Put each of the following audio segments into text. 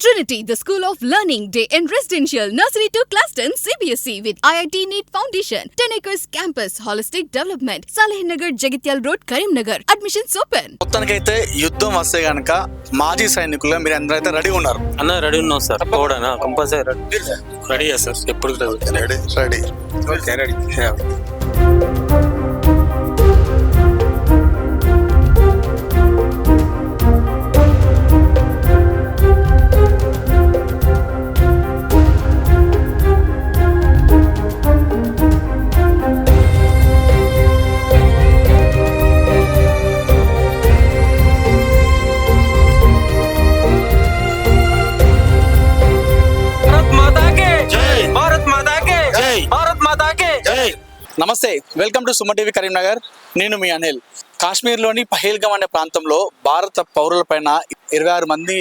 Trinity, the School of Learning, Day and Residential, Nursery to Class 10, CBSE E with IIT NEET Foundation, 10 acres campus, holistic development, Saleh Nagar, Jagatyal Road, Karimnagar. Admissions open. మొత్తానికైతే యుద్ధం వస్తే గనక మాజీ సైనికులుగా మీరు అందరూ అయితే ready ఉన్నారు అన్న రెడీ ఉన్నాం సార్ పోవడానా కంపల్సరీ రెడీ రెడీ సార్ ఎప్పుడు రెడీ రెడీ రెడీ నమస్తే. Welcome to Suma TV Karimnagar. నేను మీ అనిల్. కాశ్మీర్లోని పహేల్గం అనే ప్రాంతంలో భారత పౌరులపైన ఇరవై ఆరు మంది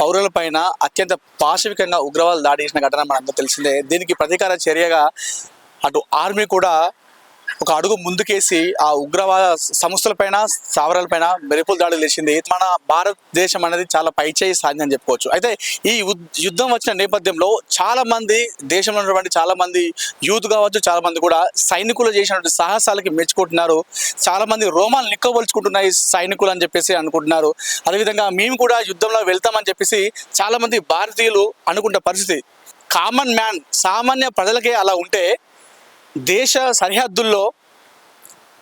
పౌరులపైన అత్యంత పాశవికంగా ఉగ్రవాదులు దాడి చేసిన ఘటన మనందరూ తెలిసిందే. దీనికి ప్రతీకార చర్యగా అటు ఆర్మీ కూడా ఒక అడుగు ముందుకేసి ఆ ఉగ్రవాద సంస్థలపైన స్థావరాలపైన మెరుపులు దాడులు చేసింది. మన భారతదేశం అనేది చాలా పైచేయి సాధ్యం అని చెప్పుకోవచ్చు. అయితే ఈ యుద్ధం వచ్చిన నేపథ్యంలో చాలా మంది దేశంలో ఉన్నటువంటి చాలా మంది యూత్ కావచ్చు చాలా మంది కూడా సైనికులు చేసినటువంటి సాహసాలకి మెచ్చుకుంటున్నారు. చాలా మంది రోమాలు నిక్కవలుచుకుంటున్నాయి సైనికులు అని చెప్పేసి అనుకుంటున్నారు. అదేవిధంగా మేము కూడా యుద్ధంలో వెళ్తామని చెప్పేసి చాలా మంది భారతీయులు అనుకుంటే పరిస్థితి. కామన్ మ్యాన్ సామాన్య ప్రజలకే అలా ఉంటే దేశ సరిహద్దుల్లో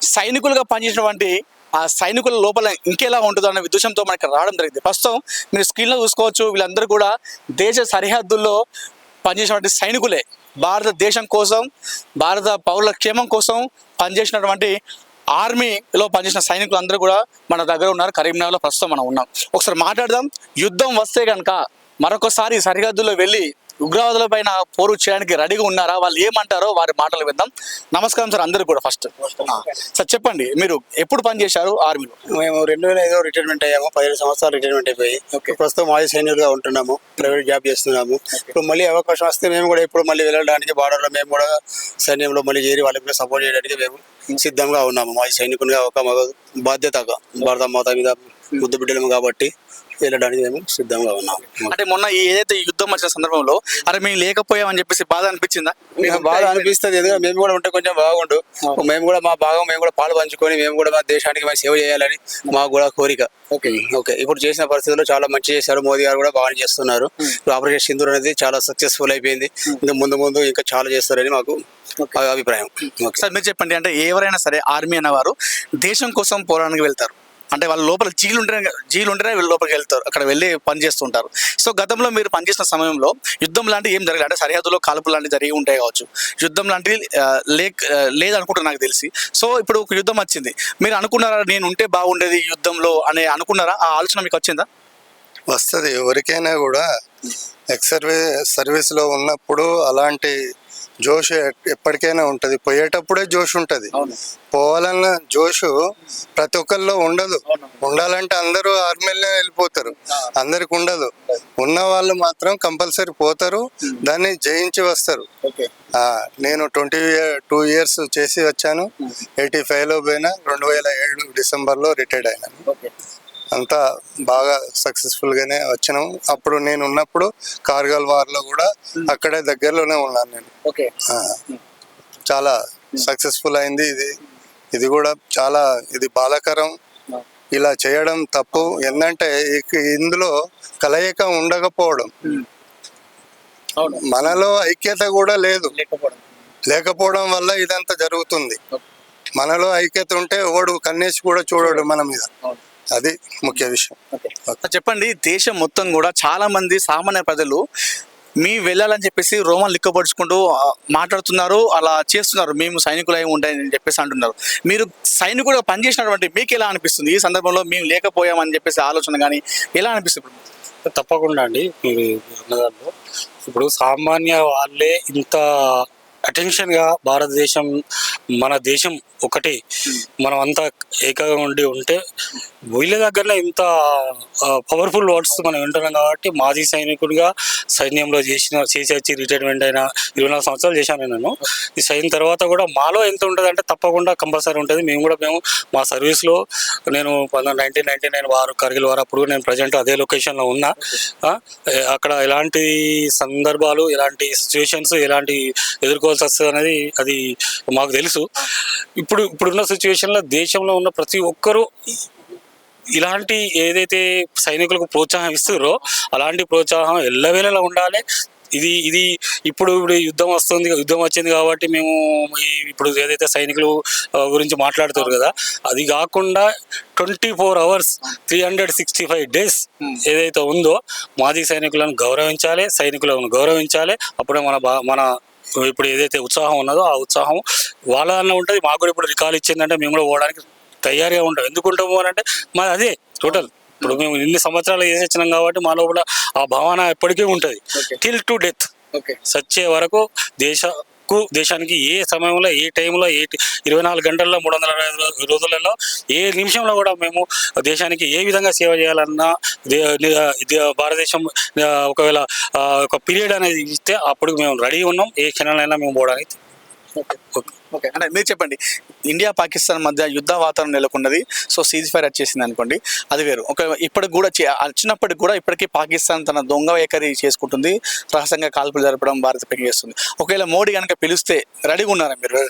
సైనికులుగా పనిచేసినటువంటి ఆ సైనికుల లోపల ఇంకెలా ఉంటుందో అనే ఉద్దేశంతో మనకి రావడం జరిగింది. ప్రస్తుతం మీరు స్క్రీన్లో చూసుకోవచ్చు వీళ్ళందరూ కూడా దేశ సరిహద్దుల్లో పనిచేసినటువంటి సైనికులే. భారతదేశం కోసం భారత పౌరుల క్షేమం కోసం పనిచేసినటువంటి ఆర్మీలో పనిచేసిన సైనికులు అందరూ కూడా మన దగ్గర ఉన్నారు. కరీంనగర్లో ప్రస్తుతం మనం ఉన్నాం. ఒకసారి మాట్లాడదాం. యుద్ధం వస్తే కనుక మరొకసారి సరిహద్దులో వెళ్ళి ఉగ్రవాదుల పైన పోరు చేయడానికి రెడీగా ఉన్నారా? వాళ్ళు ఏమంటారో వారి మాటలు విందాం. నమస్కారం సార్ అందరూ కూడా ఫస్ట్. సార్ చెప్పండి మీరు ఎప్పుడు పనిచేశారు ఆర్మీలో? మేము రెండు వేల ఐదో రిటైర్మెంట్ అయ్యాము పదిహేడు సంవత్సరాలు రిటైర్మెంట్ అయిపోయి. ప్రస్తుతం మాజీ సైనికులుగా ఉంటున్నాము ప్రైవేట్ జాబ్ చేస్తున్నాము. ఇప్పుడు మళ్ళీ అవకాశం వస్తే మేము కూడా ఇప్పుడు మళ్ళీ వెళ్ళడానికి బార్డర్లో మేము కూడా సైన్యంలో మళ్ళీ చేరి వాళ్ళకి సపోర్ట్ చేయడానికి మేము సిద్ధంగా ఉన్నాము. మాజీ సైనికునిగా ఒక బాధ్యతగా భారత మాత మీద ముద్దు బిడ్డలము కాబట్టి వెళ్ళడానికి మేము సిద్ధంగా ఉన్నాము అంటే మొన్న ఈ ఏదైతే యుద్ధం వచ్చిన సందర్భంలో అరే మేము లేకపోయామని చెప్పేసి బాధ అనిపించిందా? మీకు బాగా అనిపిస్తుంది ఎందుకంటే మేము కూడా ఉంటే కొంచెం బాగుండు. మేము కూడా మా భాగం మేము కూడా పాలు పంచుకొని మేము కూడా మా దేశానికి మేము సేవ చేయాలని మాకు కూడా కోరిక. ఓకే. ఓకే. ఇప్పుడు చేసిన పరిస్థితుల్లో చాలా మంచి చేశారు. మోదీ గారు కూడా బాగా చేస్తున్నారు. ఆపరేషన్ సింధూర్ అనేది చాలా సక్సెస్ఫుల్ అయిపోయింది. ఇంకా ముందు ముందు ఇంకా చాలా చేస్తారని మాకు మా అభిప్రాయం. సార్ మీరు చెప్పండి అంటే ఎవరైనా సరే ఆర్మీ అనేవారు దేశం కోసం పోరాడానికి వెళ్తారు. అంటే వాళ్ళ లోపల జీలు ఉంటేనే జీలు ఉంటేనే వీళ్ళు లోపలికి వెళ్తారు అక్కడ వెళ్ళి పని చేస్తుంటారు. సో గతంలో మీరు పనిచేసిన సమయంలో యుద్ధం లాంటివి ఏం జరగలేదు. అంటే సరిహద్దులో కాల్పులు లాంటివి జరిగి ఉంటాయి కావచ్చు యుద్ధం లాంటివి లేక్ ఆ, నాకు తెలిసి. సో ఇప్పుడు ఒక యుద్ధం వచ్చింది. మీరు అనుకున్నారా నేను ఉంటే బాగుండేది యుద్ధంలో అని అనుకున్నారా? ఆ ఆలోచన మీకు వచ్చిందా? వస్తుంది. ఎవరికైనా కూడా ఎక్స్ సర్వీ సర్వీస్లో ఉన్నప్పుడు అలాంటి జోష్ ఎప్పటికైనా ఉంటుంది. పోయేటప్పుడే జోష్ ఉంటుంది. పోవాలన్న జోషు ప్రతి ఒక్కరిలో ఉండదు. ఉండాలంటే అందరూ ఆర్మీలో వెళ్ళిపోతారు. అందరికి ఉండదు. ఉన్న వాళ్ళు మాత్రం కంపల్సరీ పోతారు. దాన్ని జయించి వస్తారు. నేను ట్వంటీ టూ ఇయర్స్ చేసి వచ్చాను. ఎయిటీ ఫైవ్లో పోయినా రెండు వేల ఏడు డిసెంబర్లో రిటైర్డ్ అయినాను అంతా బాగా సక్సెస్ఫుల్ గానే వచ్చినాం. అప్పుడు నేను ఉన్నప్పుడు కార్గల్ వార్లో కూడా అక్కడే దగ్గరలోనే ఉన్నాను నేను. చాలా సక్సెస్ఫుల్ అయింది ఇది. ఇది కూడా చాలా ఇది బాధాకరం. ఇలా చేయడం తప్పు. ఇక- ఇందులో కలయిక ఉండకపోవడం. మనలో ఐక్యత కూడా లేదు. లేకపోవడం. వల్ల ఇదంతా జరుగుతుంది. మనలో ఐక్యత ఉంటే ఓడు కన్నేసి కూడా చూడడు మన మీద. అది ముఖ్య విషయం. చెప్పండి దేశం మొత్తం కూడా చాలా మంది సామాన్య ప్రజలు మీ వెళ్ళాలని చెప్పేసి రోమన్ లిక్కపరుచుకుంటూ మాట్లాడుతున్నారు అలా చేస్తున్నారు మేము సైనికులు అయి ఉంటాయని చెప్పేసి అంటున్నారు. మీరు సైనికుడుగా పనిచేసినటువంటి మీకు ఎలా అనిపిస్తుంది? ఈ సందర్భంలో మేము లేకపోయామని చెప్పేసి ఆలోచన కానీ ఎలా అనిపిస్తుంది? తప్పకుండా అండి మీరు అన్నదాంట్లో. ఇప్పుడు సామాన్య వాళ్ళే ఇంత అటెన్షన్గా భారతదేశం మన దేశం ఒకటే. మనం అంతా ఏకంగా ఉండి ఉంటే వీళ్ళ దగ్గరనే ఇంత పవర్ఫుల్ వర్డ్స్ మనం వింటున్నాం కాబట్టి మాజీ సైనికుడిగా సైన్యంలో చేసిన చేసి వచ్చి రిటైర్మెంట్ అయిన ఇరవై నాలుగు సంవత్సరాలు చేశాను నేను. ఈ అయిన తర్వాత కూడా మాలో ఎంత ఉంటుంది అంటే తప్పకుండా కంపల్సరీ ఉంటుంది. మేము కూడా మేము మా సర్వీస్లో నేను నైన్టీన్ నైన్టీ నైన్ వారు కర్గిల్ వారు అప్పుడు నేను ప్రజెంట్ అదే లొకేషన్లో ఉన్నా. అక్కడ ఎలాంటి సందర్భాలు ఎలాంటి సిచ్యువేషన్స్ ఎలాంటి ఎదుర్కోవాల్సి వస్తుంది అనేది అది మాకు తెలుసు. ఇప్పుడు ఇప్పుడున్న సిచ్యువేషన్లో దేశంలో ఉన్న ప్రతి ఒక్కరూ ఇలాంటి ఏదైతే సైనికులకు ప్రోత్సాహం ఇస్తురో అలాంటి ప్రోత్సాహం ఎల్లవేళలా ఉండాలి. ఇది ఇది ఇప్పుడు ఇప్పుడు యుద్ధం వస్తుంది యుద్ధం వచ్చింది కాబట్టి మేము ఇప్పుడు ఏదైతే సైనికులు గురించి మాట్లాడుతారు కదా అది కాకుండా twenty four hours three hundred sixty five days ఏదైతే ఉందో మాజీ సైనికులను గౌరవించాలి సైనికులను గౌరవించాలి. అప్పుడే మన బా మన ఇప్పుడు ఏదైతే ఉత్సాహం ఉన్నదో ఆ ఉత్సాహం వాళ్ళ ఉంటుంది. మాకు కూడా ఇప్పుడు రికాల్ ఇచ్చిందంటే మేము కూడా పోవడానికి తయారీగా ఉంటాం ఎందుకు ఉంటాము అని అంటే మా అదే టోటల్ ఇప్పుడు మేము ఇన్ని సంవత్సరాలు చేసి వచ్చినాం కాబట్టి మా లోపల ఆ భావన ఎప్పటికీ ఉంటుంది. Till to death okay. సచ్చే వరకు దేశకు దేశానికి ఏ సమయంలో ఏ టైంలో ఏ ఇరవై నాలుగు గంటల్లో మూడు వందల అరవై రోజులలో ఏ నిమిషంలో కూడా మేము దేశానికి ఏ విధంగా సేవ చేయాలన్నా భారతదేశం ఒకవేళ ఒక పీరియడ్ అనేది ఇస్తే అప్పుడు మేము రెడీ ఉన్నాం. ఏ క్షణాలైనా మేము పోవడానికి ఓకే. అంటే మీరు చెప్పండి ఇండియా పాకిస్తాన్ మధ్య యుద్ధ వాతావరణం నెలకొన్నది సో సీజ్ ఫైర్ వచ్చేసింది అనుకోండి అది వేరు. ఒక ఇప్పటికి కూడా చే- వచ్చినప్పటికి కూడా ఇప్పటికీ పాకిస్తాన్ తన దొంగ వైఖరి చేసుకుంటుంది రహస్యంగా కాల్పులు జరపడం భారత్ పైకి చేస్తుంది ఒకవేళ మోడీ కనుక పిలిస్తే రెడీగా ఉన్నారా మీరు?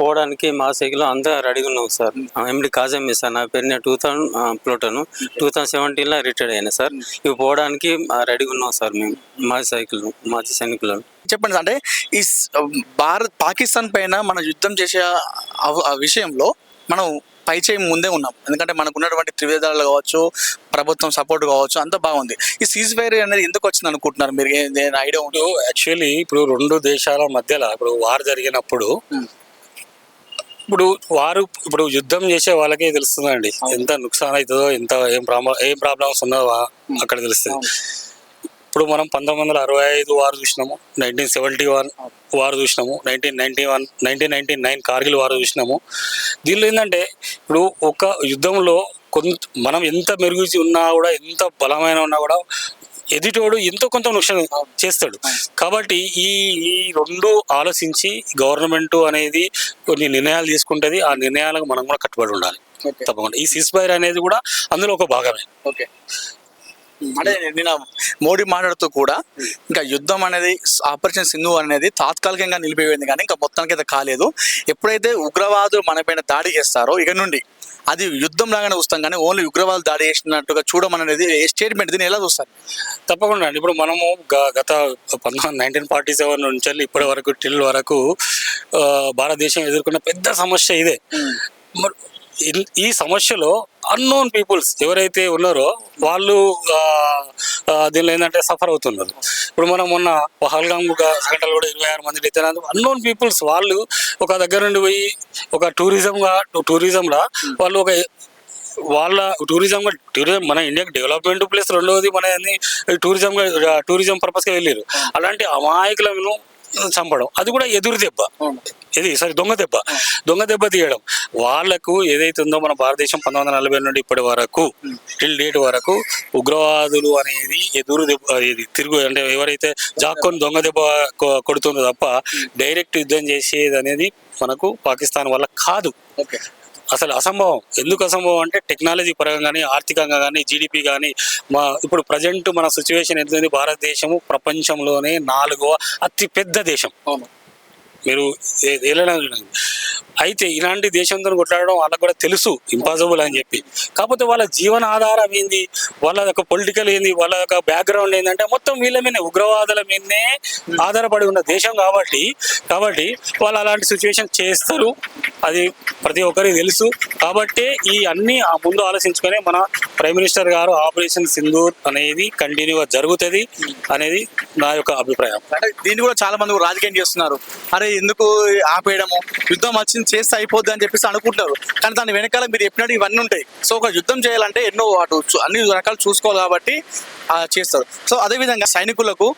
పోవడానికి మా సైకిల్ అంతా రెడీగా ఉన్నాం సార్. ఎండి కాజం సార్ నా పేరు నేను టూ థౌసండ్ ప్లోటను. టూ థౌసండ్ సెవెంటీన్లో రిటైర్డ్ అయినా సార్. ఇవి పోవడానికి రెడీగా ఉన్నాం సార్ మేము మా సైకిల్ మా సైనికులను. చెప్పండి అంటే ఈ భారత్ పాకిస్తాన్ పైన మనం యుద్ధం చేసే విషయంలో మనం పై చేయి ముందే ఉన్నాం. ఎందుకంటే మనకు ఉన్నటువంటి త్రివిధాలు కావచ్చు ప్రభుత్వం సపోర్ట్ కావచ్చు అంతా బాగుంది. ఈ సీజ్ ఫైర్ అనేది ఎందుకు వచ్చింది అనుకుంటున్నారు మీరు? ఐడియా ఉంటుంది ఇప్పుడు యాక్చువల్లీ ఇప్పుడు రెండు దేశాల మధ్యలో ఇప్పుడు వార్ జరిగినప్పుడు ఇప్పుడు వారు ఇప్పుడు యుద్ధం చేసే వాళ్ళకే తెలుస్తుందండి. ఎంత నుక్సాన్ అవుతుందో ఎంత ఏం ప్రాబ్లం ఏం ప్రాబ్లమ్స్ ఉన్నదో అక్కడ తెలుస్తుంది. ఇప్పుడు మనం పంతొమ్మిది వందల అరవై ఐదు వారు చూసినాము. నైన్టీన్ సెవెంటీ వన్ వారు చూసినాము. Nineteen ninety one nineteen ninety nine Kargil వారు చూసినాము. దీనిలో ఏంటంటే ఇప్పుడు ఒక యుద్ధంలో కొంత మనం ఎంత మెరుగు ఉన్నా కూడా ఎంత బలమైన ఉన్నా కూడా ఎదుటోడు ఎంతో కొంత నృక్షణ చేస్తాడు. కాబట్టి ఈ ఈ రెండు ఆలోచించి గవర్నమెంట్ అనేది కొన్ని నిర్ణయాలు తీసుకుంటుంది. ఆ నిర్ణయాలకు మనం కూడా కట్టుబడి ఉండాలి. తప్పకుండా. ఈ సిస్బైర్ అనేది కూడా అందులో ఒక భాగమే. ఓకే. అంటే నేను మోడీ మాట్లాడుతూ కూడా ఇంకా యుద్ధం అనేది ఆపరేషన్ సింధు అనేది తాత్కాలికంగా నిలిపివేయింది కానీ ఇంకా మొత్తానికి అయితే కాలేదు. ఎప్పుడైతే ఉగ్రవాదులు మన పైన దాడి చేస్తారో ఇక నుండి అది యుద్ధం లాగానే చూస్తాం కానీ ఓన్లీ ఉగ్రవాదులు దాడి చేసినట్టుగా చూడమనేది స్టేట్మెంట్ దీన్ని ఎలా చూస్తారు? తప్పకుండా అండి. ఇప్పుడు మనము గత నైన్టీన్ ఫార్టీ సెవెన్ నుంచి ఇప్పటి వరకు టిల్ వరకు భారతదేశం ఎదుర్కొన్న పెద్ద సమస్య ఇదే. ఈ సమస్యలో అన్నోన్ పీపుల్స్ ఎవరైతే ఉన్నారో వాళ్ళు దీనిలో ఏంటంటే సఫర్ అవుతున్నారు. ఇప్పుడు మనం మొన్న పహల్గామ్ సంఘటనలు కూడా ఇరవై ఆరు మంది అయితే అన్నోన్ పీపుల్స్ వాళ్ళు ఒక దగ్గర నుండి పోయి ఒక టూరిజంగా టూరిజంలా వాళ్ళు ఒక వాళ్ళ టూరిజం టూరిజం మన ఇండియాకి డెవలప్మెంట్ ప్లస్ రెండవది మన టూరిజంగా టూరిజం పర్పస్గా వెళ్ళారు అలాంటి అమాయకులను చంపడం. అది కూడా ఎదురు దెబ్బ. ఇది సారీ దొంగ దెబ్బ. దొంగ దెబ్బ తీయడం. వాళ్ళకు ఏదైతే ఉందో మన భారతదేశం పంతొమ్మిది వందల నలభై నుండి ఇప్పటి వరకు టిల్ డేట్ వరకు ఉగ్రవాదులు అనేది ఎదురు దెబ్బ ఇది తిరుగు అంటే ఎవరైతే జాక్కొని దొంగ దెబ్బ కొడుతుందో తప్ప డైరెక్ట్ యుద్ధం చేసేది అనేది మనకు పాకిస్తాన్ వల్ల కాదు. ఓకే. అసలు అసంభవం. ఎందుకు అసంభవం అంటే టెక్నాలజీ పరంగా కానీ ఆర్థికంగా కానీ జీడిపి కానీ మా ఇప్పుడు ప్రజెంట్ మన సిచ్యువేషన్ ఎంత ఉంది భారతదేశము ప్రపంచంలోనే నాలుగవ అతి పెద్ద దేశం. అవును. మీరు ఏ- ఏలైనా చూడండి. అయితే ఇలాంటి దేశంతో కొట్లాడడం వాళ్ళకు కూడా తెలుసు ఇంపాసిబుల్ అని చెప్పి. కాకపోతే వాళ్ళ జీవన ఆధారం ఏంది? వాళ్ళ యొక్క పొలిటికల్ ఏంది? వాళ్ళ యొక్క బ్యాక్గ్రౌండ్ ఏంటంటే మొత్తం వీళ్ళ మీదనే ఉగ్రవాదుల మీదనే ఆధారపడి ఉన్న దేశం కాబట్టి కాబట్టి వాళ్ళు అలాంటి సిచ్యువేషన్ చేస్తారు. అది ప్రతి ఒక్కరికి తెలుసు. కాబట్టి ఈ అన్ని ఆ ముందు ఆలోచించుకొని మన ప్రైమ్ మినిస్టర్ గారు ఆపరేషన్ సింధూర్ అనేది కంటిన్యూగా జరుగుతుంది అనేది నా యొక్క అభిప్రాయం. అంటే దీన్ని కూడా చాలా మంది రాజకీయం చేస్తున్నారు. అరే ఎందుకు ఆపేయడము? యుద్ధం వచ్చిన చేస్తే అయిపోద్ది అని చెప్పేసి అనుకుంటారు కానీ దాని వెనకాల మీరు చెప్పినట్టు ఇవన్నీ ఉంటాయి. సో ఒక యుద్ధం చేయాలంటే ఎన్నో అటు అన్ని రకాలు చూసుకోవాలి కాబట్టి చేస్తారు. సో అదేవిధంగా సైనికులకు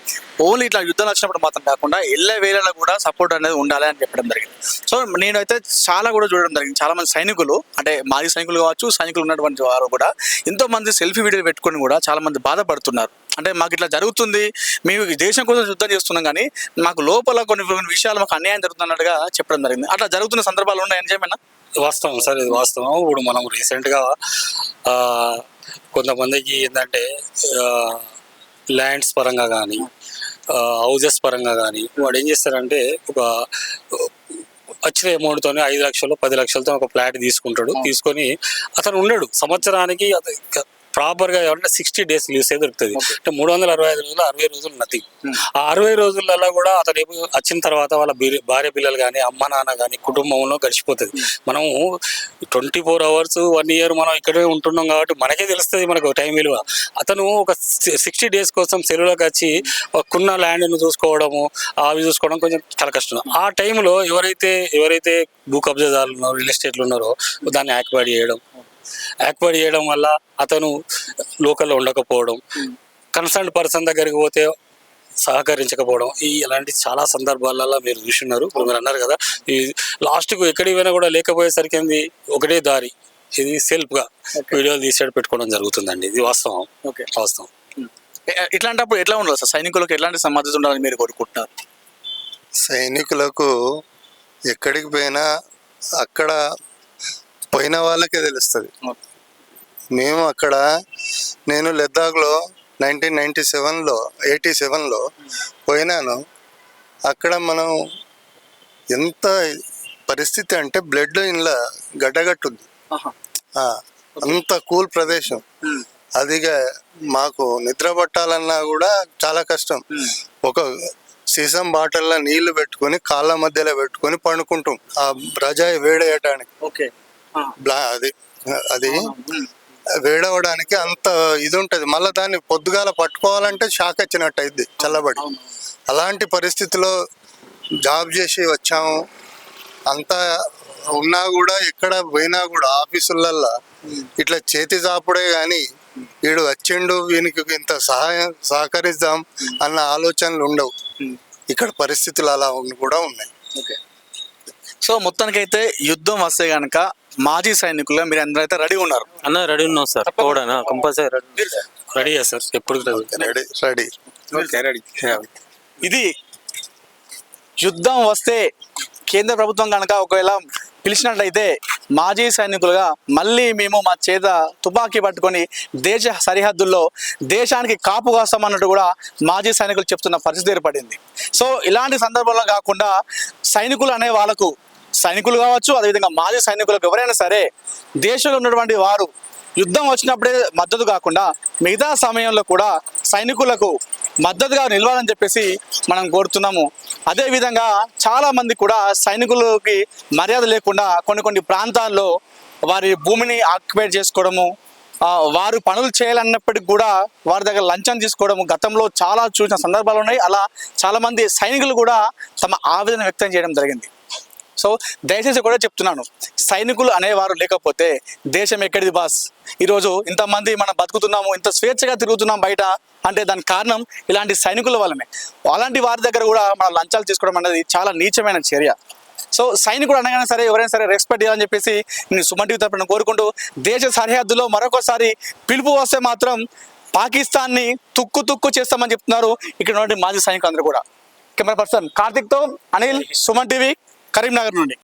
ఓన్లీ ఇట్లా యుద్ధాలు వచ్చినప్పుడు మాత్రం కాకుండా ఎల్ల వేళలో కూడా సపోర్ట్ అనేది ఉండాలి అని చెప్పడం జరిగింది. సో నేనైతే చాలా కూడా చూడడం జరిగింది. చాలా మంది సైనికులు అంటే మాజీ సైనికులు కావచ్చు సైనికులు ఉన్నటువంటి వారు కూడా ఎంతో మంది సెల్ఫీ వీడియోలు పెట్టుకొని కూడా చాలా మంది బాధపడుతున్నారు. అంటే మాకు ఇట్లా జరుగుతుంది. మేము దేశం కోసం యుద్ధం చేస్తున్నాం కానీ మాకు లోపల కొన్ని కొన్ని విషయాలు మాకు అన్యాయం జరుగుతున్నట్టుగా చెప్పడం జరిగింది. అట్లా జరుగుతున్న సందర్భాలు ఉన్నాయని చెప్పిన? వాస్తవం సార్ ఇది వాస్తవం. ఇప్పుడు మనం రీసెంట్గా కొంతమందికి ఏంటంటే ల్యాండ్స్ పరంగా కానీ హౌజెస్ పరంగా కానీ వాడు ఏం చేస్తారంటే ఒక వచ్చిన అమౌంట్తోనే ఐదు లక్షలు పది లక్షలతో ఒక ఫ్లాట్ తీసుకుంటాడు. తీసుకొని అతను ఉండడు. సంవత్సరానికి ప్రాపర్గా ఏమంటే సిక్స్టీ డేస్ లీవ్స్ దొరుకుతుంది. అంటే మూడు వందల అరవై ఐదు రోజులు అరవై రోజులు నథింగ్ ఆ అరవై రోజులలో కూడా అతను వచ్చిన తర్వాత వాళ్ళ భార్య పిల్లలు కానీ అమ్మ నాన్న కానీ కుటుంబంలో గడిచిపోతుంది. మనము twenty four hours one year మనం ఇక్కడే ఉంటున్నాం కాబట్టి మనకే తెలుస్తుంది మనకు టైం విలువ. అతను ఒక సిక్స్టీ డేస్ కోసం సెలవులకు వచ్చి కొన్న ల్యాండ్ను చూసుకోవడము అవి చూసుకోవడం కొంచెం చాలా కష్టం. ఆ టైంలో ఎవరైతే ఎవరైతే భూ కబ్జాదారులు ఉన్నారో రియల్ ఎస్టేట్లు ఉన్నారో దాన్ని యాక్వైర్ చేయడం యాక్వైర్ చేయడం వల్ల అతను లోకల్లో ఉండకపోవడం కన్సర్న్ పర్సన్ దగ్గరికి పోతే సహకరించకపోవడం ఈ ఇలాంటి చాలా సందర్భాలలో మీరు చూస్తున్నారు ఇప్పుడు మీరు అన్నారు కదా. ఈ లాస్ట్కు ఎక్కడికి పోయినా కూడా లేకపోయేసరికి ఏంది ఒకటే దారి ఇది సెల్ఫ్గా వీడియోలు తీసేది పెట్టుకోవడం జరుగుతుందండి. ఇది వాస్తవం. ఓకే. వాస్తవం. ఇట్లాంటప్పుడు ఎట్లా ఉండాలి సార్? సైనికులకు ఎలాంటి మద్దతు ఉండాలని మీరు కోరుకుంటున్నారు? సైనికులకు ఎక్కడికి పోయినా అక్కడ పోయిన వాళ్ళకే తెలుస్తుంది. మేము అక్కడ నేను లద్దాఖ్లో నైన్టీన్ నైంటీ సెవెన్లో ఎయిటీ సెవెన్లో పోయినాను. అక్కడ మనం ఎంత పరిస్థితి అంటే బ్లడ్ ఇంట్లో గడ్డగట్టుంది అంత కూల్ ప్రదేశం. అదిగా మాకు నిద్ర పట్టాలన్నా కూడా చాలా కష్టం. ఒక సీసం బాటిల్లో నీళ్ళు పెట్టుకొని కాళ్ళ మధ్యలో పెట్టుకొని పండుకుంటాం. ఆ రజాయి వేడేయటానికి ఓకే. బ్లా అది అది వేడవడానికి అంత ఇది ఉంటది మళ్ళీ దాన్ని పొద్దుగాల పట్టుకోవాలంటే షాక్ వచ్చినట్టు అయింది చల్లబడి. అలాంటి పరిస్థితిలో జాబ్ చేసి వచ్చాము. అంతా ఉన్నా కూడా ఎక్కడ పోయినా కూడా ఆఫీసులల్లో ఇట్లా చేతి చాపుడే కానీ వీడు వచ్చిండు వీనికి ఇంత సహాయం సహకరిద్దాం అన్న ఆలోచనలు ఉండవు. ఇక్కడ పరిస్థితులు అలా ఉన్న కూడా ఉన్నాయి. సో మొత్తానికైతే యుద్ధం వస్తే గనక మాజీ సైనికులుగా మీరు అందరూ అయితే రెడీ ఉన్నారు. అన్న రెడీ ఉన్నాం సార్. పోవడానా కంపల్సరీ రెడీ. రెడీయా సార్. ఎప్పుడు రెడీ? Ready ready. ఇది యుద్ధం వస్తే కేంద్ర ప్రభుత్వం కనుక ఒకవేళ పిలిచినట్లయితే మాజీ సైనికులుగా మళ్ళీ మేము మా చేత తుపాకీ పట్టుకొని దేశ సరిహద్దుల్లో దేశానికి కాపు కాస్తామన్నట్టు కూడా మాజీ సైనికులు చెప్తున్న పరిస్థితి ఏర్పడింది. సో ఇలాంటి సందర్భంలో కాకుండా సైనికులు అనే వాళ్ళకు సైనికులు కావచ్చు అదేవిధంగా మాజీ సైనికులకు ఎవరైనా సరే దేశంలో ఉన్నటువంటి వారు యుద్ధం వచ్చినప్పుడే మద్దతు కాకుండా మిగతా సమయంలో కూడా సైనికులకు మద్దతుగా నిలవాలని చెప్పేసి మనం కోరుతున్నాము. అదేవిధంగా చాలామంది కూడా సైనికులకి మర్యాద లేకుండా కొన్ని కొన్ని ప్రాంతాల్లో వారి భూమిని ఆక్యుపేట్ చేసుకోవడము వారు పనులు చేయాలన్నప్పటికీ కూడా వారి దగ్గర లంచం తీసుకోవడము గతంలో చాలా చూసిన సందర్భాలు ఉన్నాయి. అలా చాలామంది సైనికులు కూడా తమ ఆవేదన వ్యక్తం చేయడం జరిగింది. సో దయచేసి కూడా చెప్తున్నాను. సైనికులు అనేవారు లేకపోతే దేశం ఎక్కడిది బాస్ ఈరోజు ఇంతమంది మనం బతుకుతున్నాము ఇంత స్వేచ్ఛగా తిరుగుతున్నాం బయట అంటే దానికి కారణం ఇలాంటి సైనికుల వల్లనే. అలాంటి వారి దగ్గర కూడా మనం లంచాలు తీసుకోవడం అనేది చాలా నీచమైన చర్య. సో సైనికుడు అనగానే సరే ఎవరైనా సరే రెస్పెక్ట్ చేయాలని చెప్పేసి నేను సుమన్ టీవీ తరపున కోరుకుంటూ దేశ సరిహద్దులో మరొకసారి పిలుపు వస్తే మాత్రం పాకిస్తాన్ని తుక్కు తుక్కు చేస్తామని చెప్తున్నారు ఇక్కడ ఉన్నటువంటి మాజీ సైనికులందరూ కూడా. కెమెరా పర్సన్ కార్తిక్తో అనిల్ సుమన్ టీవీ. కరీంనగర్ నుండి.